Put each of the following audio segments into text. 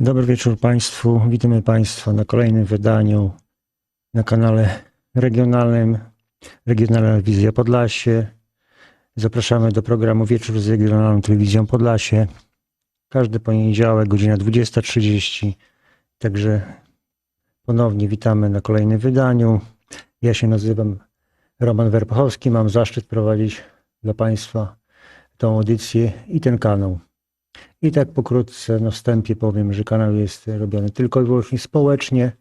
Dobry wieczór Państwu. Witamy Państwa na kolejnym wydaniu na kanale regionalnym Regionalna Wizja Podlasie. Zapraszamy do programu Wieczór z Regionalną Telewizją Podlasie. Każdy poniedziałek, godzina 20.30. Także ponownie witamy na kolejnym wydaniu. Ja się nazywam Roman Werpochowski. Mam zaszczyt prowadzić dla Państwa tą audycję i ten kanał. I tak pokrótce na wstępie powiem, że kanał jest robiony tylko i wyłącznie społecznie,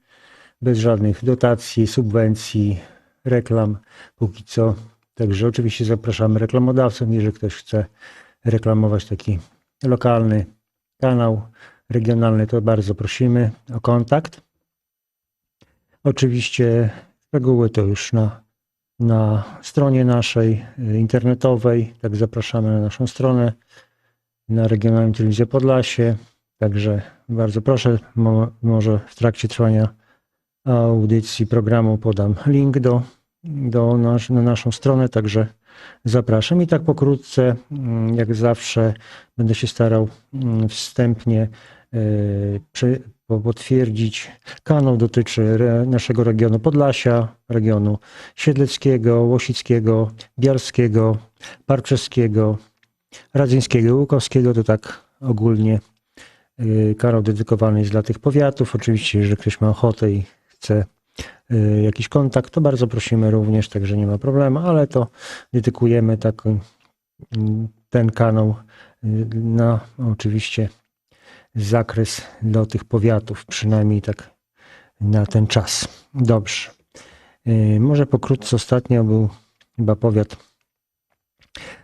bez żadnych dotacji, subwencji, reklam póki co. Także oczywiście zapraszamy reklamodawców, jeżeli ktoś chce reklamować taki lokalny kanał regionalny, to bardzo prosimy o kontakt. Oczywiście szczegóły to już na, na stronie naszej internetowej, tak zapraszamy na naszą stronę na Regionalną Telewizję Podlasie. Także bardzo proszę, mo, może w trakcie trwania audycji programu podam link do, do nasz, na naszą stronę, także zapraszam. I tak pokrótce, mm, jak zawsze, będę się starał mm, wstępnie y, przy, po- potwierdzić. Kanał dotyczy re, naszego regionu Podlasia, regionu Siedleckiego, Łosickiego, Biarskiego, Parczeskiego, Radzyńskiego, Łukowskiego, to tak ogólnie y, kanał dedykowany jest dla tych powiatów. Oczywiście, jeżeli ktoś ma ochotę i chce y, jakiś kontakt, to bardzo prosimy również, także nie ma problemu, ale to dedykujemy taki, mm, ten kanał y, na oczywiście zakres do tych powiatów, przynajmniej tak na ten czas. Dobrze. Y, Może pokrótce ostatnio był chyba powiat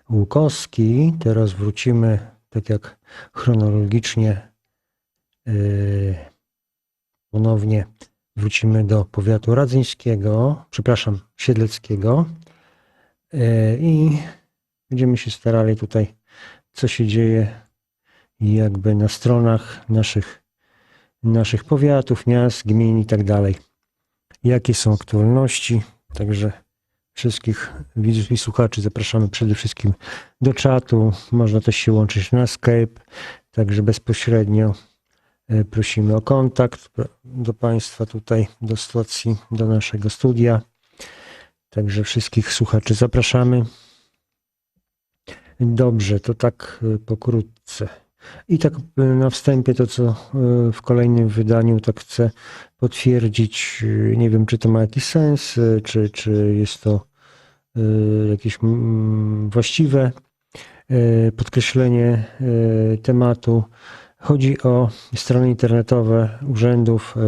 Łukowski. Teraz wrócimy tak jak chronologicznie yy, ponownie wrócimy do powiatu radzyńskiego, przepraszam, siedleckiego yy, i będziemy się starali tutaj, co się dzieje jakby na stronach naszych, naszych powiatów, miast, gmin i tak dalej. Jakie są aktualności, także wszystkich widzów i słuchaczy zapraszamy przede wszystkim do czatu. Można też się łączyć na Skype, także bezpośrednio e, prosimy o kontakt do Państwa tutaj, do stacji, do naszego studia. Także wszystkich słuchaczy zapraszamy. Dobrze, to tak e, pokrótce. I tak e, na wstępie to, co e, w kolejnym wydaniu, tak chcę potwierdzić. e, Nie wiem, czy to ma jakiś sens, czy, czy jest to jakieś mm, właściwe podkreślenie tematu. Chodzi o strony internetowe urzędów, e,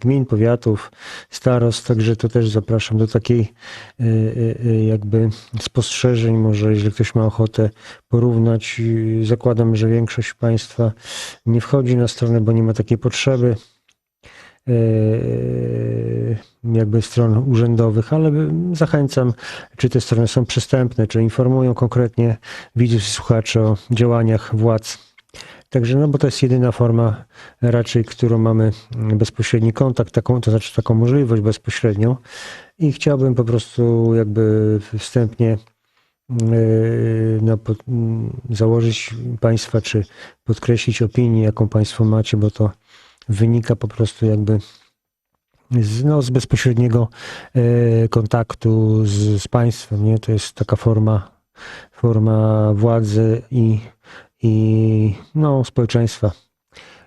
gmin, powiatów, starost, także to też zapraszam do takiej e, e, jakby spostrzeżeń, może jeżeli ktoś ma ochotę porównać. Zakładam, że większość Państwa nie wchodzi na stronę, bo nie ma takiej potrzeby jakby stron urzędowych, ale zachęcam, czy te strony są przystępne, czy informują konkretnie widzów i słuchaczy o działaniach władz. Także, no bo to jest jedyna forma raczej, którą mamy bezpośredni kontakt, taką, to znaczy taką możliwość bezpośrednią i chciałbym po prostu jakby wstępnie yy, no, po, założyć Państwa, czy podkreślić opinię, jaką Państwo macie, bo to wynika po prostu jakby z, no, z bezpośredniego e, kontaktu z, z państwem. Nie? To jest taka forma, forma władzy i, i no, społeczeństwa.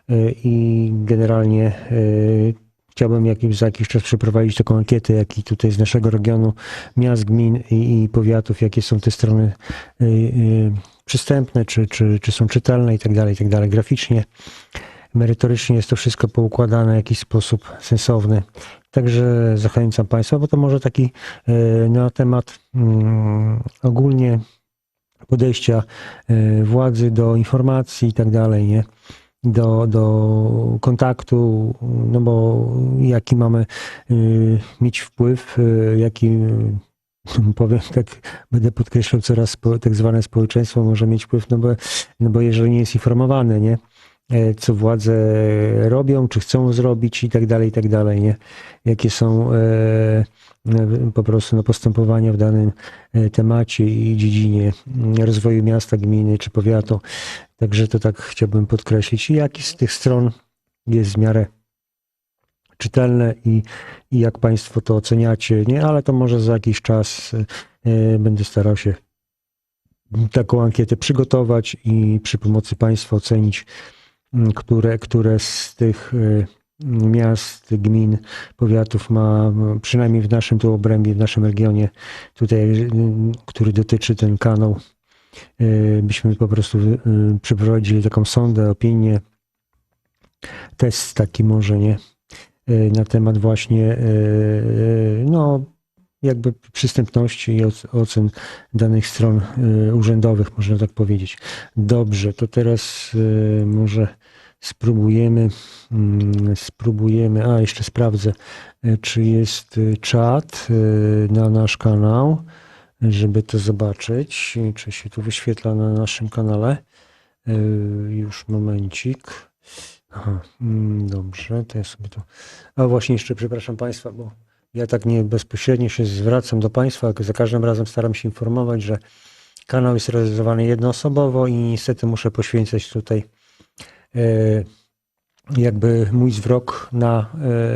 E, I generalnie e, chciałbym jakiś, za jakiś czas przeprowadzić taką ankietę, jaki tutaj z naszego regionu, miast, gmin i, i powiatów, jakie są te strony e, przystępne, czy, czy, czy są czytelne i tak dalej, i tak dalej, graficznie merytorycznie jest to wszystko poukładane w jakiś sposób sensowny. Także zachęcam Państwa, bo to może taki na temat mm, ogólnie podejścia e, władzy do informacji i tak dalej, nie? Do, do kontaktu, no bo jaki mamy e, mieć wpływ, e, jaki e, powiem tak, będę podkreślał coraz tak zwane społeczeństwo może mieć wpływ, no bo, no bo jeżeli nie jest informowane, nie? E, co władze robią, czy chcą zrobić i tak dalej, i tak dalej, nie? Jakie są e, e, po prostu no, postępowania w danym temacie i dziedzinie rozwoju miasta, gminy czy powiatu. Także to tak chciałbym podkreślić. I jaki z tych stron jest w miarę czytelne i, i jak Państwo to oceniacie, nie, ale to może za jakiś czas będę starał się taką ankietę przygotować i przy pomocy Państwa ocenić, które, które z tych e, miast, gmin, powiatów ma, przynajmniej w naszym tu obrębie, w naszym regionie, tutaj, m, który dotyczy ten kanał, e, byśmy po prostu e, przeprowadzili taką sondę, opinię, test taki może, nie? E, na temat właśnie e, no, jakby przystępności i oc- ocen danych stron e, urzędowych, można tak powiedzieć. Dobrze, to teraz e, może spróbujemy, mm, spróbujemy, a jeszcze sprawdzę, e, czy jest e, czat e, na nasz kanał, żeby to zobaczyć, czy się tu wyświetla na naszym kanale. Już momencik. Aha, mm, dobrze, to ja sobie to. A właśnie jeszcze przepraszam Państwa, bo ja tak nie bezpośrednio się zwracam do Państwa, za każdym razem staram się informować, że kanał jest realizowany jednoosobowo i niestety muszę poświęcać tutaj jakby mój zwrok na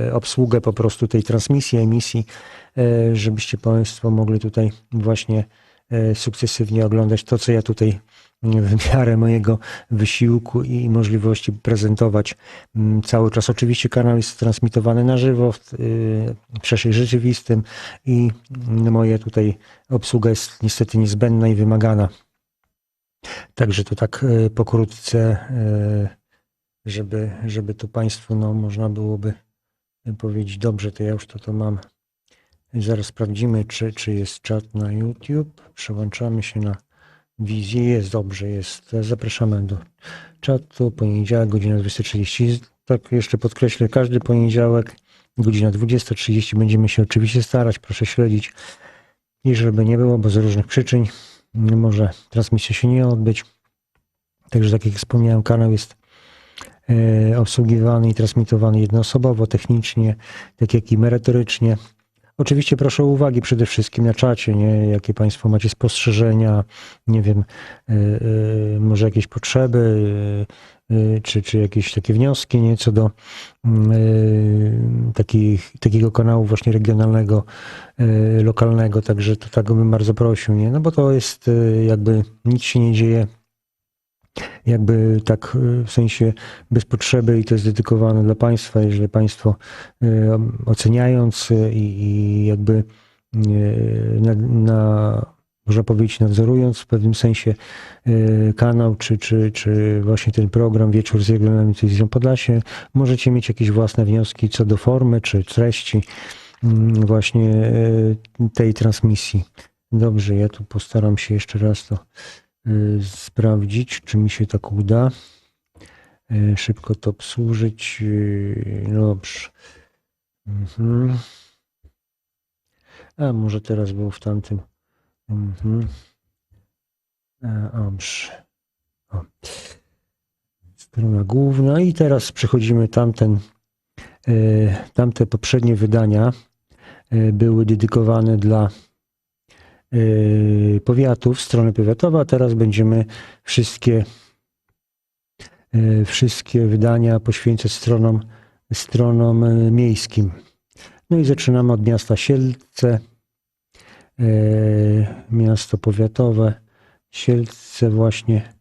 e, obsługę po prostu tej transmisji, emisji, e, żebyście Państwo mogli tutaj właśnie e, sukcesywnie oglądać to, co ja tutaj w miarę mojego wysiłku i możliwości prezentować mm, cały czas. Oczywiście kanał jest transmitowany na żywo w, y, w rzeczywistym i mm, moja tutaj obsługa jest niestety niezbędna i wymagana. Także to tak pokrótce, żeby, żeby tu Państwu no, można byłoby powiedzieć, dobrze, to ja już to, to mam. Zaraz sprawdzimy, czy, czy jest czat na YouTube. Przełączamy się na wizję. Jest dobrze, jest. Zapraszamy do czatu. Poniedziałek, godzina 20.30. Tak jeszcze podkreślę, każdy poniedziałek, godzina 20.30 będziemy się oczywiście starać. Proszę śledzić. I żeby nie było, bo z różnych przyczyn nie może transmisja się nie odbyć. Także tak jak wspomniałem, kanał jest obsługiwany i transmitowany jednoosobowo, technicznie, tak jak i merytorycznie. Oczywiście proszę o uwagi przede wszystkim na czacie, nie? jakie Państwo macie spostrzeżenia, nie wiem, y, y, może jakieś potrzeby, czy, czy jakieś takie wnioski nie? co do y, takich, takiego kanału właśnie regionalnego, lokalnego, także to tak bym bardzo prosił, nie? no bo to jest jakby nic się nie dzieje jakby tak y, w sensie bez potrzeby i to jest dedykowane dla Państwa, jeżeli Państwo y, oceniając y, i, i jakby na, na, można powiedzieć nadzorując w pewnym sensie kanał, czy, czy, czy właśnie ten program Wieczór z regionalną telewizją Podlasie, możecie mieć jakieś własne wnioski co do formy, czy treści mm, właśnie tej transmisji. Dobrze, ja tu postaram się jeszcze raz to sprawdzić, czy mi się tak uda. Y, Szybko to obsłużyć. Y, No dobrze. Mhm. A może teraz był w tamtym. Mhm. Dobrze. O. Strona główna i teraz przechodzimy tamten, y, tamte poprzednie wydania y, były dedykowane dla y, powiatów, strony powiatowa. Teraz będziemy wszystkie, y, wszystkie wydania poświęcać stronom, stronom y, miejskim. No i zaczynamy od miasta Sielce, y, miasto powiatowe. Sielce właśnie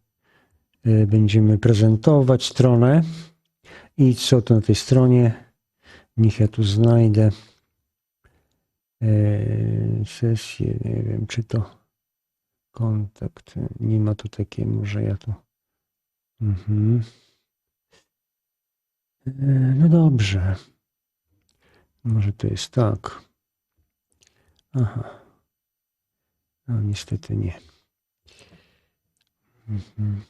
y, będziemy prezentować stronę. I co to na tej stronie? Niech ja tu znajdę sesję, nie wiem czy to kontakt, nie ma tu takiej, może ja tu. Mhm. E, No dobrze. Może to jest tak. Aha. No niestety nie. Mhm.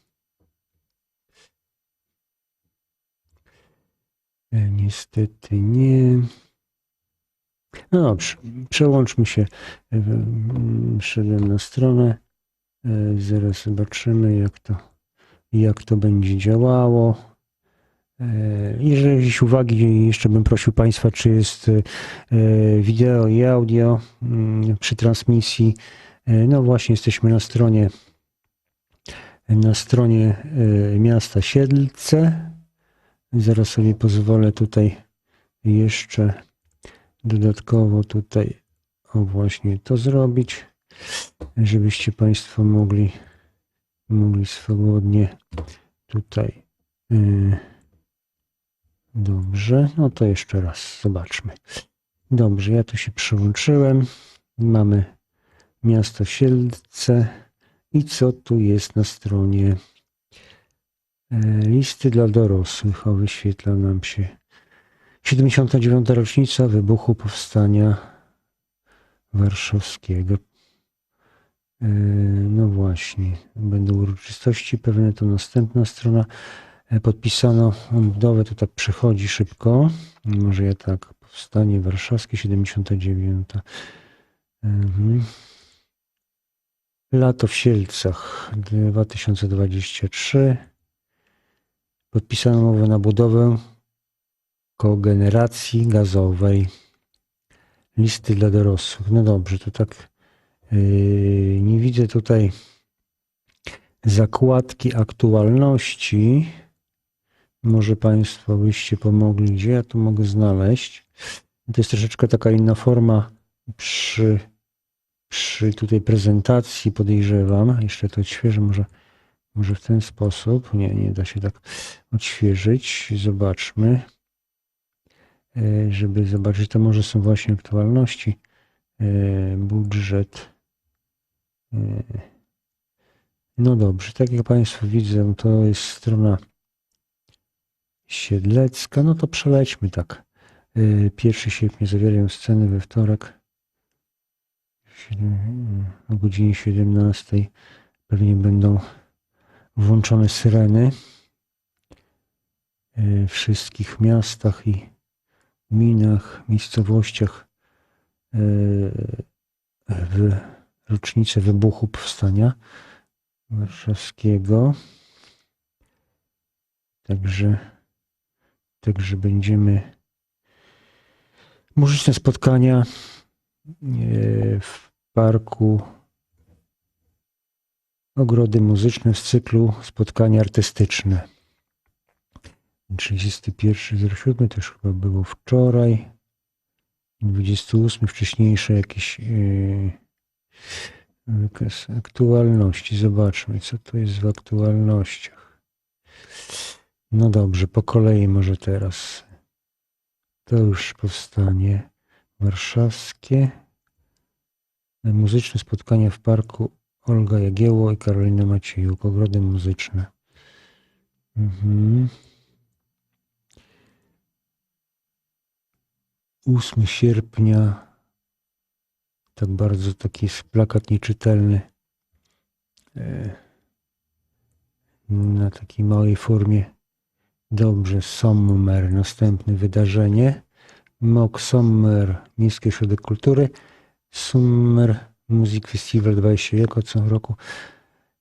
E, Niestety nie. No dobrze, przełączmy się. E, mm, Wszedłem na stronę. E, Zaraz zobaczymy, jak to, jak to będzie działało. E, Jeżeli jakieś uwagi, jeszcze bym prosił Państwa, czy jest wideo i audio mm, przy transmisji. No właśnie, jesteśmy na stronie na stronie miasta Siedlce. Zaraz sobie pozwolę tutaj jeszcze dodatkowo tutaj o właśnie to zrobić, żebyście Państwo mogli, mogli swobodnie tutaj. Yy, dobrze, no to jeszcze raz zobaczmy. Dobrze, ja tu się przyłączyłem. Mamy miasto Sielce. I co tu jest na stronie? E, Listy dla dorosłych. O, wyświetla nam się 79. rocznica wybuchu powstania warszawskiego. E, No właśnie, będą uroczystości pewne, to następna strona. E, Podpisano budowę, to tak przechodzi szybko. Może ja tak, powstanie warszawskie 79. Mhm. Lato w Sielcach 2023. Podpisano umowę na budowę kogeneracji gazowej. Listy dla dorosłych. No dobrze, to tak yy, nie widzę tutaj zakładki aktualności. Może Państwo byście pomogli, gdzie ja tu mogę znaleźć. To jest troszeczkę taka inna forma przy, przy tutaj prezentacji, podejrzewam. Jeszcze to odświeżę, może, może w ten sposób. Nie, nie da się tak odświeżyć. Zobaczmy, żeby zobaczyć, to może są właśnie aktualności. E, Budżet. E, No dobrze, tak jak Państwo widzą, to jest strona Siedlecka. No to przelećmy tak. Y, 1 sierpnia zawierają sceny we wtorek o godzinie 17. Pewnie będą włączone syreny w wszystkich miastach i gminach, miejscowościach y, w rocznicę wybuchu powstania warszawskiego. Także, także będziemy muzyczne spotkania e, w parku Ogrody Muzyczne w cyklu spotkania artystyczne. 31.07 też chyba było wczoraj. 28 wcześniejsze jakieś yy, wykaz aktualności. Zobaczmy, co tu jest w aktualnościach. No dobrze, po kolei może teraz. To już powstanie warszawskie. Muzyczne spotkanie w parku Olga Jagiełło i Karolina Maciejuk. Ogrody muzyczne. Mhm. 8 sierpnia. Tak bardzo taki jest plakat nieczytelny. E, Na takiej małej formie. Dobrze, Sommer, następne wydarzenie. MOK Sommer, Miejski Ośrodek Kultury. Summer Music Festival 21 co roku.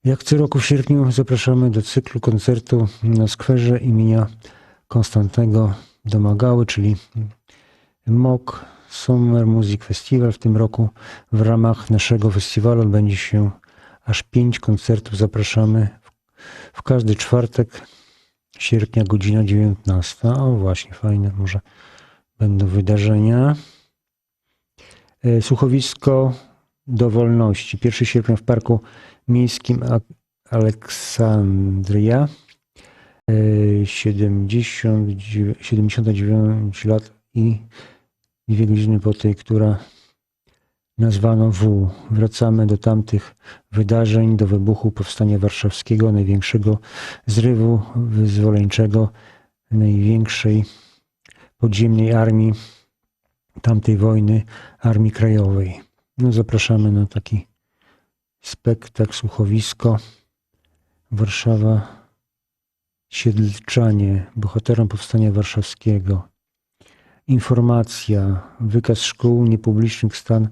Jak co roku w sierpniu zapraszamy do cyklu koncertu na skwerze imienia Konstantego Domagały, czyli MOK Summer Music Festival. W tym roku w ramach naszego festiwalu odbędzie się aż pięć koncertów. Zapraszamy w, każdy czwartek sierpnia, godzina 19. O właśnie, fajne, może będą wydarzenia. E, Słuchowisko do wolności. 1 sierpnia w Parku Miejskim Aleksandria. E, 79, 79 lat i dwie godziny po tej, która nazwano W. Wracamy do tamtych wydarzeń, do wybuchu Powstania Warszawskiego, największego zrywu wyzwoleńczego, największej podziemnej armii tamtej wojny, Armii Krajowej. No, zapraszamy na taki spektakl, słuchowisko. Warszawa, Siedlczanie, bohaterom Powstania Warszawskiego. Informacja, wykaz szkół niepublicznych stan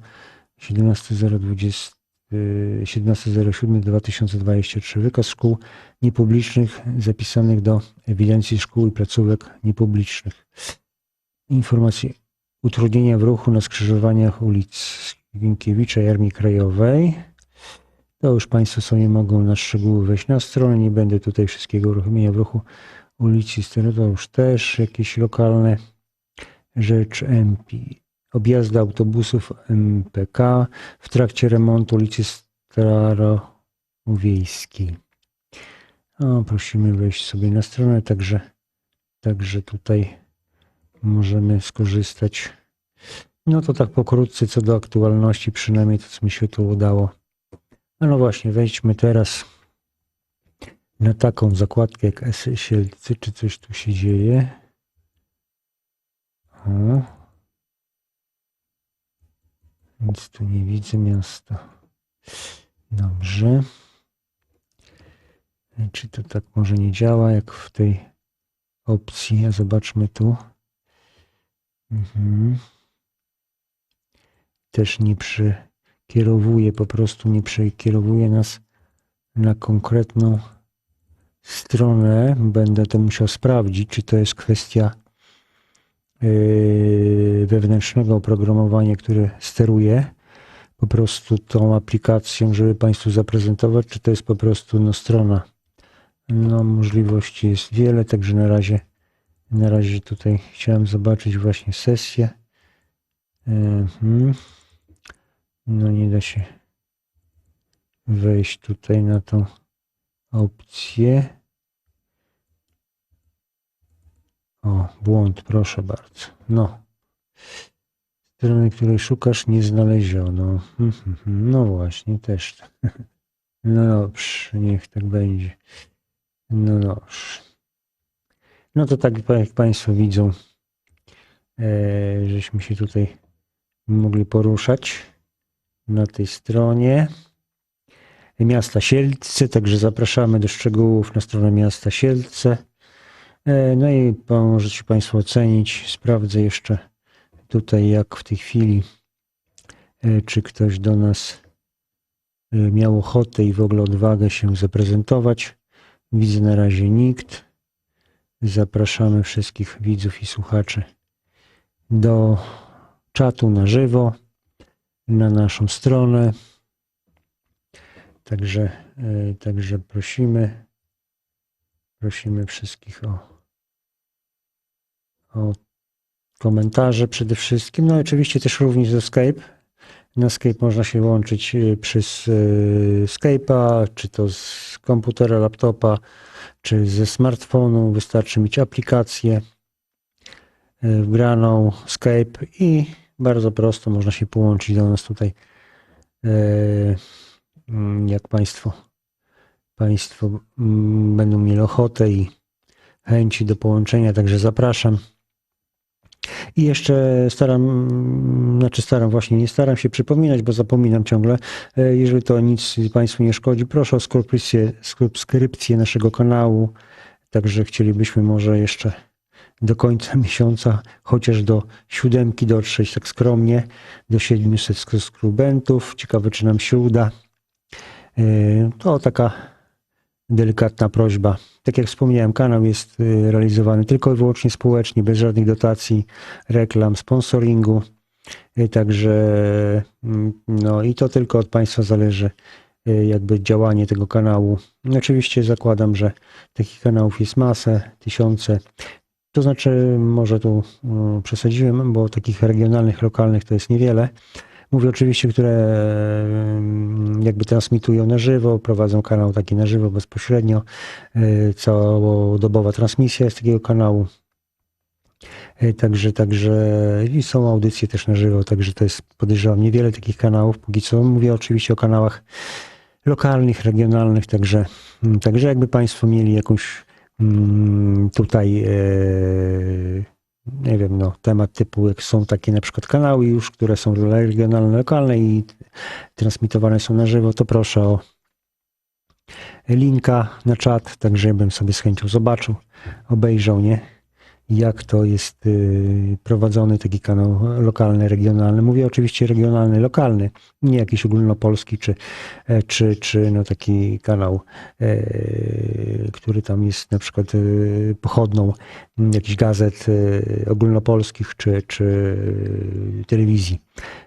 17.020 y, 17.07.2023. Wykaz szkół niepublicznych zapisanych do ewidencji szkół i placówek niepublicznych. Informacje utrudnienia w ruchu na skrzyżowaniach ulic Ginkiewicza i Armii Krajowej. To już Państwo sobie mogą na szczegóły wejść na stronę. Nie będę tutaj wszystkiego uruchomienia w ruchu ulicy Stery, to już też jakieś lokalne rzecz MP. Objazdy autobusów MPK w trakcie remontu ulicy Starowiejskiej. O, prosimy wejść sobie na stronę, także, także tutaj możemy skorzystać. No to tak pokrótce co do aktualności, przynajmniej to co mi się tu udało. No, no właśnie, wejdźmy teraz na taką zakładkę jak S Sielcy, czy coś tu się dzieje. O. Nic tu nie widzę miasta. Dobrze. Czy to tak może nie działa jak w tej opcji? A zobaczmy tu. Mhm. Też nie przekierowuje, po prostu nie przekierowuje nas na konkretną stronę. Będę to musiał sprawdzić, czy to jest kwestia wewnętrznego oprogramowania, które steruje po prostu tą aplikacją, żeby Państwu zaprezentować, czy to jest po prostu no, strona. No, możliwości jest wiele, także na razie, na razie tutaj chciałem zobaczyć właśnie sesję. Mhm. No nie da się wejść tutaj na tą opcję. O, błąd, proszę bardzo. No. Strony, której szukasz, nie znaleziono. Mhm, No właśnie, też. tak. No dobrze, niech tak będzie. No dobrze. No to tak jak Państwo widzą, e, żeśmy się tutaj mogli poruszać na tej stronie miasta Sielce, także zapraszamy do szczegółów na stronę miasta Sielce. E, No i możecie Państwo ocenić. Sprawdzę jeszcze tutaj, jak w tej chwili, e, czy ktoś do nas e, miał ochotę i w ogóle odwagę się zaprezentować. Widzę na razie nikt. Zapraszamy wszystkich widzów i słuchaczy do czatu na żywo na naszą stronę. Także, także prosimy, prosimy wszystkich o, o komentarze przede wszystkim. No oczywiście też również ze Skype. Na Skype można się łączyć e, przez e, Skype'a, czy to z komputera, laptopa, czy ze smartfonu. Wystarczy mieć aplikację e, wgraną Skype i bardzo prosto można się połączyć do nas tutaj. Mm, Jak Państwo, państwo mm, będą mieli ochotę i chęci do połączenia, także zapraszam. I jeszcze staram, znaczy staram właśnie, nie staram się przypominać, bo zapominam ciągle. E, Jeżeli to nic Państwu nie szkodzi, proszę o subskrypcję, subskrypcję naszego kanału. Także chcielibyśmy może jeszcze do końca miesiąca, chociaż do siódemki dotrzeć tak skromnie, do 700 subskrybentów. Ciekawe, czy nam się uda. E, To taka delikatna prośba. Tak jak wspomniałem, kanał jest y, realizowany tylko i wyłącznie społecznie, bez żadnych dotacji, reklam, sponsoringu. Y, Także mm, no i to tylko od Państwa zależy, y, jakby działanie tego kanału. Oczywiście zakładam, że takich kanałów jest masę, tysiące. To znaczy, może tu mm, przesadziłem, bo takich regionalnych, lokalnych to jest niewiele. Mówię oczywiście, które mm, jakby transmitują na żywo, prowadzą kanał taki na żywo bezpośrednio. Y, Całodobowa transmisja jest takiego kanału. Y, Także, także i są audycje też na żywo, także to jest podejrzewam niewiele takich kanałów. Póki co mówię oczywiście o kanałach lokalnych, regionalnych, także, mm, także jakby Państwo mieli jakąś mm, tutaj e, nie wiem, no, temat typu, jak są takie na przykład kanały już, które są regionalne, lokalne i transmitowane są na żywo, to proszę o linka na czat, tak żebym sobie z chęcią zobaczył, obejrzał, nie? Jak to jest y, prowadzony taki kanał lokalny, regionalny. Mówię oczywiście regionalny, lokalny, nie jakiś ogólnopolski, czy, e, czy, czy no taki kanał, e, który tam jest na przykład y, pochodną jakichś gazet y, ogólnopolskich, czy, czy telewizji,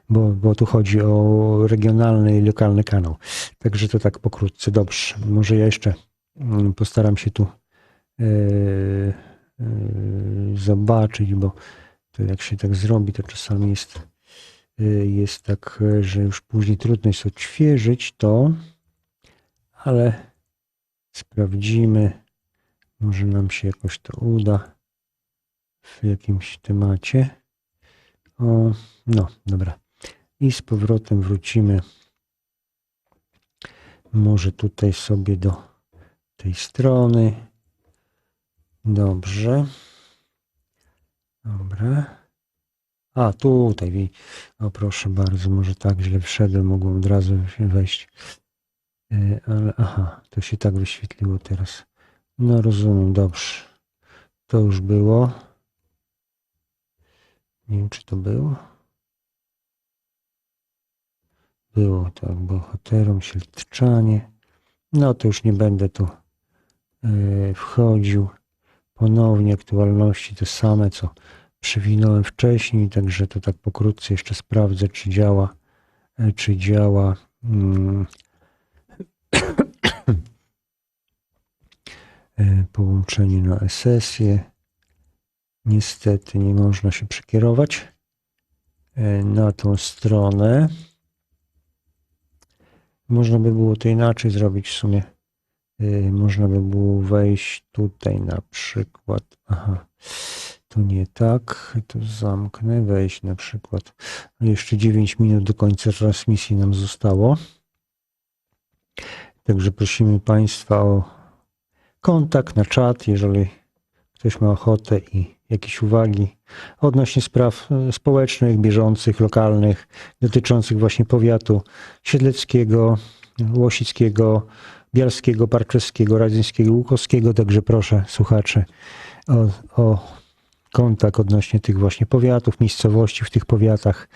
bo, bo tu chodzi o regionalny i lokalny kanał. Także to tak pokrótce. Dobrze, może ja jeszcze mm, postaram się tu e, zobaczyć, bo to jak się tak zrobi, to czasami jest, e, jest tak, że już później trudno jest odświeżyć to, ale sprawdzimy, może nam się jakoś to uda w jakimś temacie. O, no, dobra. I z powrotem wrócimy może tutaj sobie do tej strony. Dobrze. Dobra. A, tutaj. O, proszę bardzo, może tak źle wszedłem, mogłem od razu wejść. E, Ale, aha, to się tak wyświetliło teraz. No, rozumiem, dobrze. To już było. Nie wiem, czy to było. Było tak, bohaterom, śledczanie. No to już nie będę tu e, wchodził. Ponownie aktualności te same, co przewinąłem wcześniej, także to tak pokrótce jeszcze sprawdzę, czy działa, e, czy działa mm, e, połączenie na sesję. Niestety nie można się przekierować e, na tą stronę. Można by było to inaczej zrobić w sumie. Yy, Można by było wejść tutaj na przykład. Aha, to nie tak. To zamknę. Wejść na przykład. Jeszcze 9 minut do końca transmisji nam zostało. Także prosimy Państwa o kontakt na czat, jeżeli ktoś ma ochotę i jakieś uwagi odnośnie spraw e, społecznych, bieżących, lokalnych, dotyczących właśnie powiatu siedleckiego, łosickiego, bialskiego, parczewskiego, radzyńskiego, łukowskiego. Także proszę słuchaczy o, o kontakt odnośnie tych właśnie powiatów, miejscowości w tych powiatach,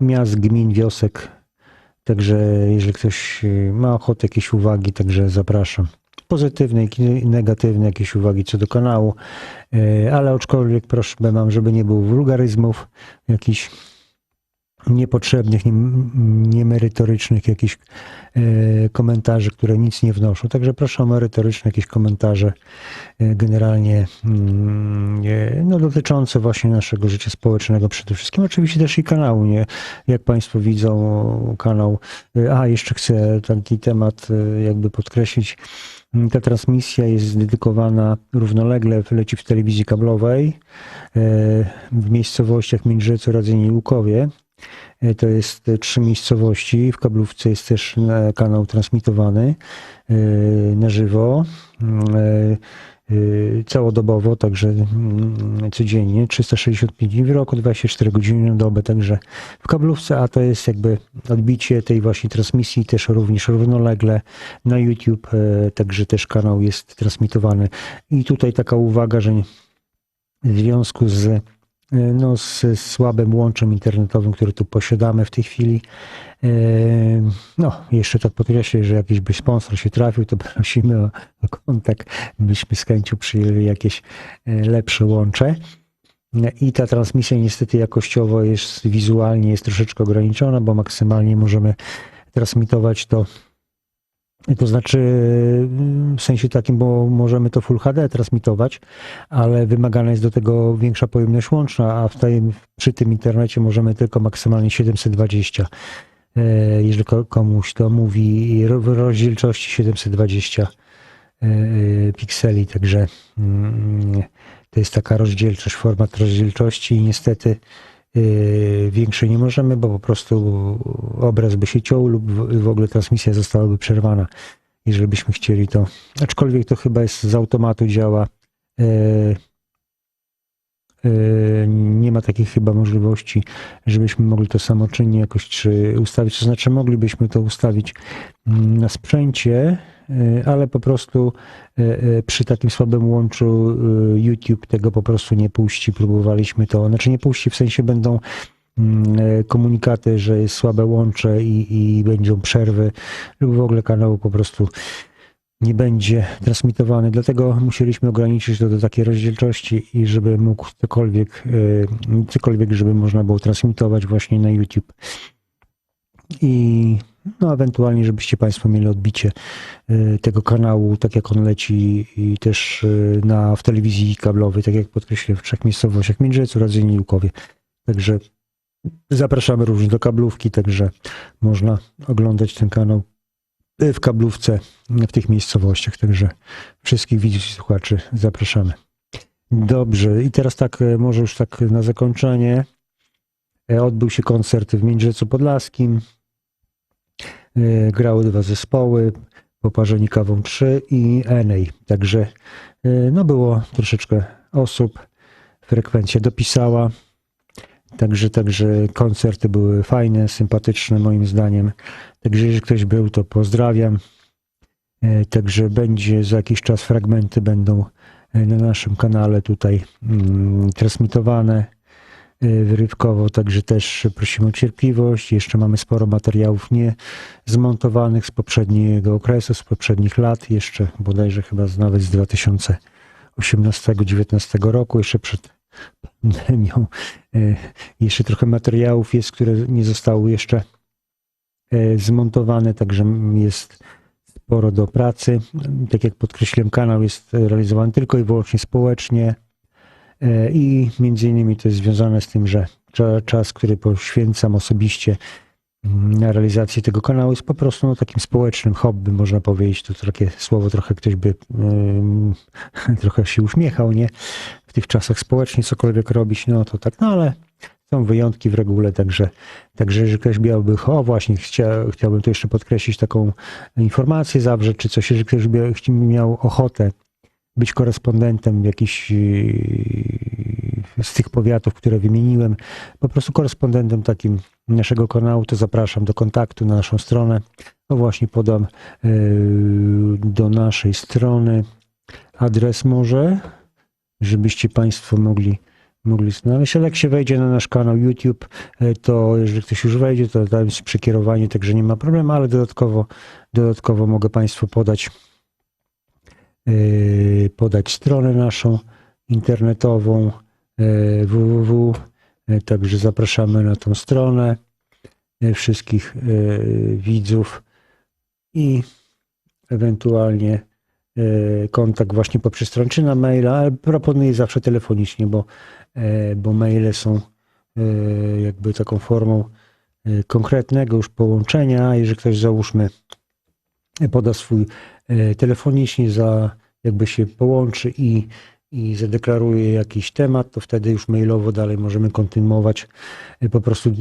miast, gmin, wiosek. Także jeżeli ktoś y, ma ochotę, jakieś uwagi, także zapraszam. Pozytywne i negatywne jakieś uwagi co do kanału, y, ale aczkolwiek proszę mam, żeby nie było wulgaryzmów, jakichś niepotrzebnych, nie- niemerytorycznych jakichś e, komentarzy, które nic nie wnoszą. Także proszę o merytoryczne jakieś komentarze e, generalnie mm, no, dotyczące właśnie naszego życia społecznego przede wszystkim. Oczywiście też i kanału, nie? Jak Państwo widzą, kanał. e, A, jeszcze chcę taki temat jakby podkreślić. Ta transmisja jest dedykowana równolegle, leci w telewizji kablowej w miejscowościach Międzyrzec, Radzynie i Łukowie. E, To jest e, trzy miejscowości. W kablówce jest też e, kanał transmitowany na żywo, mm, całodobowo, także mm, codziennie, 365 dni w roku, 24 godziny na dobę, także w kablówce, a to jest jakby odbicie tej właśnie transmisji też również równolegle na YouTube, także też kanał jest transmitowany. I tutaj taka uwaga, że w związku z no, z słabym łączem internetowym, który tu posiadamy w tej chwili. E, No, jeszcze tak podkreślę, że jakiś by sponsor się trafił, to prosimy o, o kontakt, byśmy z chęcią przyjęli jakieś e, lepsze łącze. I ta transmisja niestety jakościowo jest, wizualnie jest troszeczkę ograniczona, bo maksymalnie możemy transmitować to to znaczy w sensie takim, bo możemy to Full HD transmitować, ale wymagana jest do tego większa pojemność łączna, a w tej, przy tym internecie możemy tylko maksymalnie 720. E, Jeżeli ko- komuś to mówi w rozdzielczości 720 e, e, pikseli, także mm, to jest taka rozdzielczość, format rozdzielczości i niestety większej nie możemy, bo po prostu obraz by się ciął lub w ogóle transmisja zostałaby przerwana, jeżeli byśmy chcieli to. Aczkolwiek to chyba jest z automatu działa. e, e, Nie ma takich chyba możliwości, żebyśmy mogli to samoczynnie jakoś ustawić. To znaczy, moglibyśmy to ustawić mm, na sprzęcie, ale po prostu e, e, przy takim słabym łączu e, YouTube tego po prostu nie puści. Próbowaliśmy to, znaczy nie puści, w sensie będą mm, e, komunikaty, że jest słabe łącze i, i będą przerwy, lub w ogóle kanału po prostu nie będzie transmitowany. Dlatego musieliśmy ograniczyć to do takiej rozdzielczości i żeby mógł cokolwiek, e, cokolwiek, żeby można było transmitować właśnie na YouTube. I No ewentualnie, żebyście Państwo mieli odbicie y, tego kanału, tak jak on leci i też y, na, w telewizji kablowej, tak jak podkreśliłem, w trzech miejscowościach, Międzycu, Radzynie i Łukowie. Także zapraszamy również do kablówki, także można oglądać ten kanał y, w kablówce w tych miejscowościach. Także wszystkich widzów i słuchaczy zapraszamy. Dobrze, i teraz tak, może już tak na zakończenie. Odbył się koncert w Międzycu Podlaskim. E, Grały dwa zespoły, Poparzeni Kawą 3 i Enej. Także e, no było troszeczkę osób, frekwencja dopisała. Także, także koncerty były fajne, sympatyczne moim zdaniem. Także jeżeli ktoś był, to pozdrawiam. E, Także będzie za jakiś czas fragmenty będą na naszym kanale tutaj mm, transmitowane wyrywkowo, także też prosimy o cierpliwość. Jeszcze mamy sporo materiałów nie zmontowanych z poprzedniego okresu, z poprzednich lat, jeszcze bodajże chyba nawet z 2018-2019 roku, jeszcze przed pandemią. E, Jeszcze trochę materiałów jest, które nie zostały jeszcze e, zmontowane, także jest sporo do pracy. Tak jak podkreśliłem, kanał jest realizowany tylko i wyłącznie społecznie i między innymi to jest związane z tym, że cza- czas, który poświęcam osobiście mm, na realizację tego kanału jest po prostu no, takim społecznym hobby, można powiedzieć. To takie słowo trochę ktoś by ym, trochę się uśmiechał, nie? W tych czasach społecznie cokolwiek robić, no to tak, no ale są wyjątki w regule, także, także jeżeli ktoś miałby, o właśnie, chcia, chciałbym tu jeszcze podkreślić taką informację zawrzeć, czy coś, jeżeli ktoś miał ochotę być korespondentem jakiś yy, z tych powiatów, które wymieniłem, po prostu korespondentem takim naszego kanału, to zapraszam do kontaktu na naszą stronę. No właśnie podam yy, do naszej strony adres może, żebyście Państwo mogli mogli znaleźć, ale jak się wejdzie na nasz kanał YouTube, e, to jeżeli ktoś już wejdzie, to tam jest przekierowanie, także nie ma problemu, ale dodatkowo, dodatkowo mogę Państwu podać, e, podać stronę naszą internetową e, www. Także zapraszamy na tą stronę e, wszystkich widzów i ewentualnie kontakt właśnie poprzez stronę, czy na maila, ale proponuję zawsze telefonicznie, bo bo maile są jakby taką formą konkretnego już połączenia. Jeżeli ktoś załóżmy poda swój telefonicznie, za, jakby się połączy i, i zadeklaruje jakiś temat, to wtedy już mailowo dalej możemy kontynuować e, po prostu e,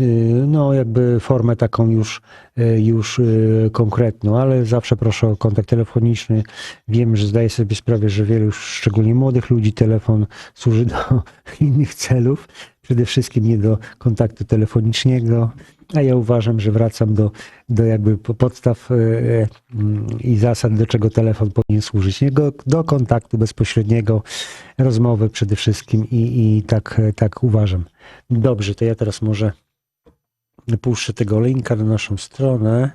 no jakby formę taką już, e, już e, konkretną, ale zawsze proszę o kontakt telefoniczny. Wiem, że zdaję sobie sprawę, że wielu szczególnie młodych ludzi, telefon służy do innych celów, przede wszystkim nie do kontaktu telefonicznego, a ja uważam, że wracam do, do jakby po- podstaw e, e, i zasad, do czego telefon powinien służyć. Nie? Do, do kontaktu bezpośredniego, rozmowy przede wszystkim i, i tak, e, tak uważam. Dobrze, to ja teraz może puszczę tego linka na naszą stronę.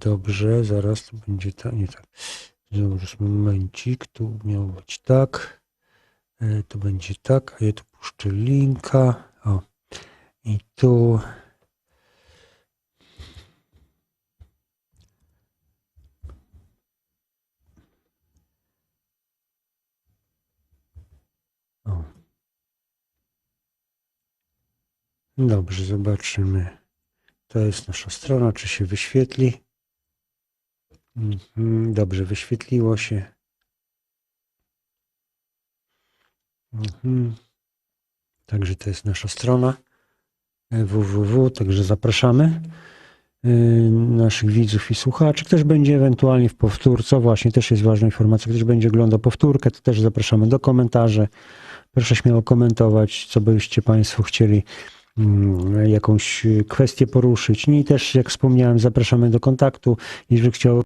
Dobrze, zaraz to będzie tak, nie tak. Dobrze, momencik, tu miał być tak. To będzie tak, a ja tu puszczę linka. O. I tu. O. Dobrze, zobaczymy. To jest nasza strona, czy się wyświetli. Mhm, Dobrze, wyświetliło się. Mhm. Także to jest nasza strona e, www, także zapraszamy e, naszych widzów i słuchaczy. Ktoś będzie ewentualnie w powtórce, właśnie też jest ważna informacja, ktoś będzie oglądał powtórkę, to też zapraszamy do komentarzy. Proszę śmiało komentować, co byście Państwo chcieli mm, jakąś kwestię poruszyć. No i też, jak wspomniałem, zapraszamy do kontaktu. Jeżeli chciał